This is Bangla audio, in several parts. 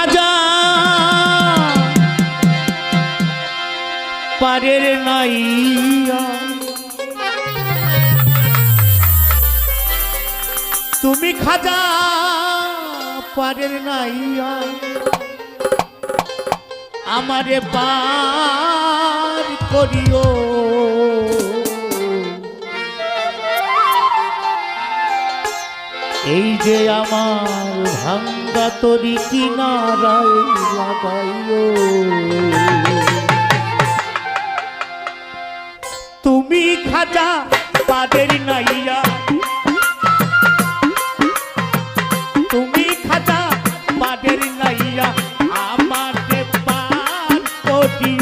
খাজা পারের নাইয়া তুমি খাজা পারের নাইয়া আমারে পার করিও। এই যে আমার ভাঙ্গা তরি কিনারায় লাগাইও তুমি খাজা পাদের নাইয়া। তুমি খাজা পাদের নাইয়া। করিও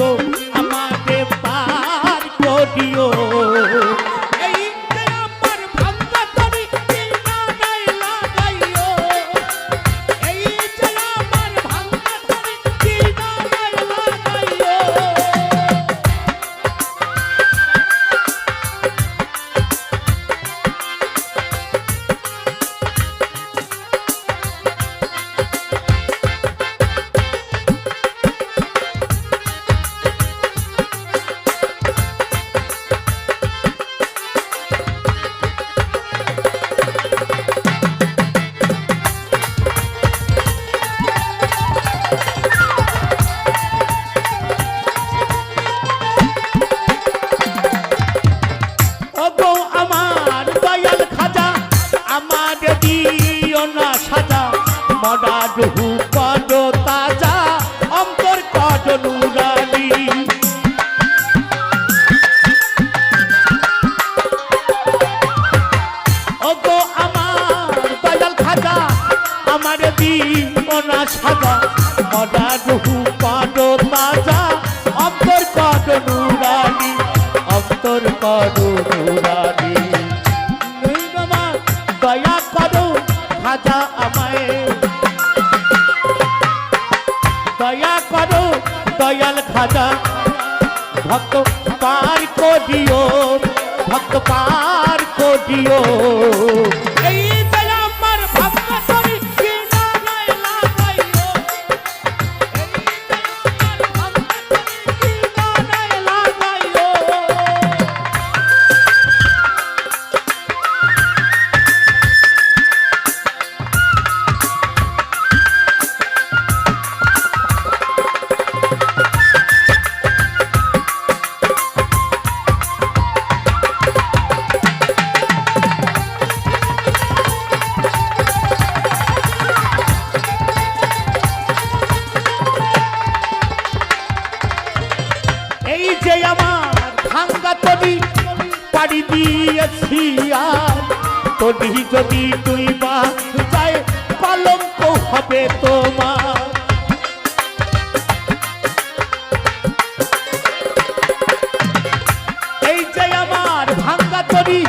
আমার দিও না সাজা মডা রুহু কড তাজা, অন্তর কড নুরানি, অন্তর করো নুরানি। নীলমা দয়া করো খাজা আমায়। দয়া করো, দয়াল খাজা ভক্ত পার করিও, ভক্ত এই পাড়ি দিয়েছি আর। তবি যদি তুই বা যায় কলঙ্ক হবে তোমার। এই যে আমার ভাঙ্গা তরি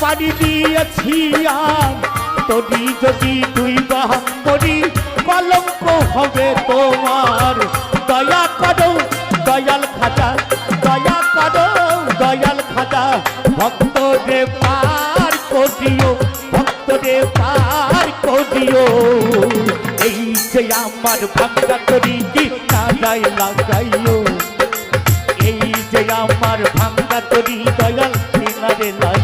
পাড়ি দিয়েছি আর। তরি যদি তুই বা করি কলঙ্ক হবে তোমার করিও এই যে আমার ভাঙ্গা তরি কি লাগাইও। এই যে আমার ভাঙ্গা তরি দয়াল কিনারে লাগাইও।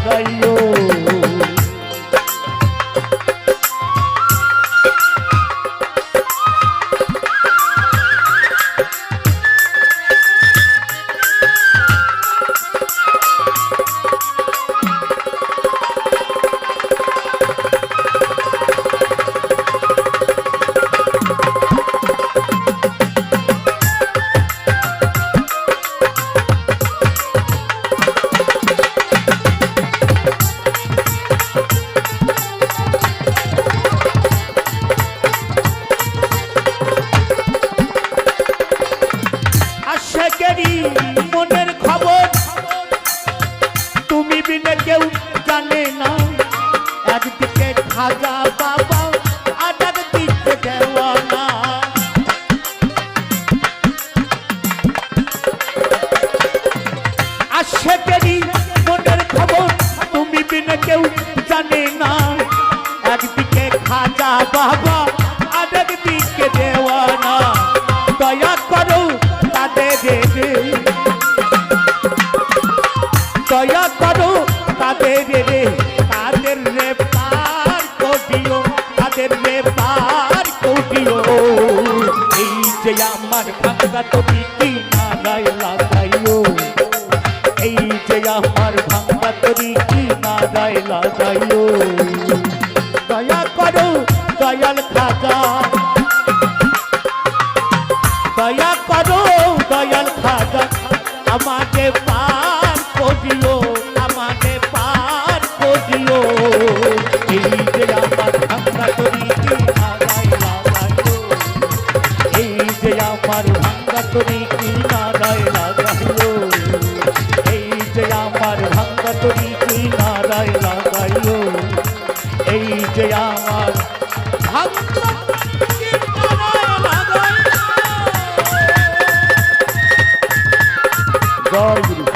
হাজা বাবা আটাক দিতে দেওয়ানা। আসে পেরি মনের খবর তুমি বিনা কেউ জানে না। একদিকে খাজা বাবা আটাক দিকে দেওয়ানা। দয়া করো তাদের দয়া করো তাদের আমার ভাঙ্গা তুমি কি নাগায় লাগাইও? এই যে আমার ভাঙ্গা তুমি কি নাগায় লাগাইও? দয়া করো, দয়াল খাজা। দয়া করো, দয়াল খাজা। আমাকে পার করিও, আমাকে পার করিও। এই যে আমার ভাঙ্গা তরি কিনারায় লাগাইল। এই যে আমার ভাঙ্গা তরি কিনারায় লাগাইল। এই যে আমার ভাঙ্গা জয় গুরু।